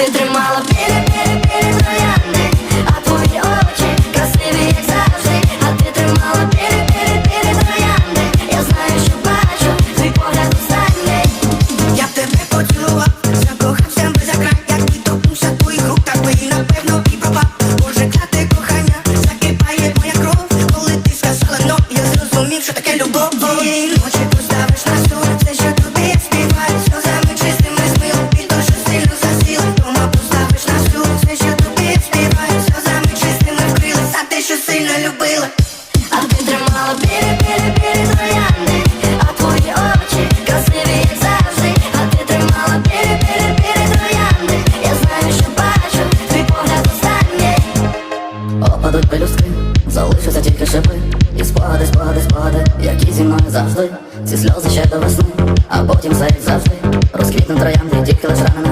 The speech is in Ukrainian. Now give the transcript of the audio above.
ти тримала білі, білі, білі троянди, а твої очі красиві, як завжди, а ти тримала білі, білі, білі троянди. Я знаю, що бачу, твій погляд останній. Я тебе поцілував, закохався би за край, якби торкнувся твоїх рук, так би і напевно і пропав. Боже, кляте кохання, закипає моя кров, коли ти сказала но, я зрозумів, що таке любов. Тієї ночі поставиш на стол, сильно любила. А ти тримала білі, білі, а твої очі красиві, як завжди, а ти тримала білі, білі. Я знаю, що бачу, твій погляд останній. Опадуть пелюстки, залишаться тільки шипи І спогади, спогади, спогади, які зі мною завжди Ці сльози ще до весни, а потім все завжди Розквітне троянди, тільки лиш рана на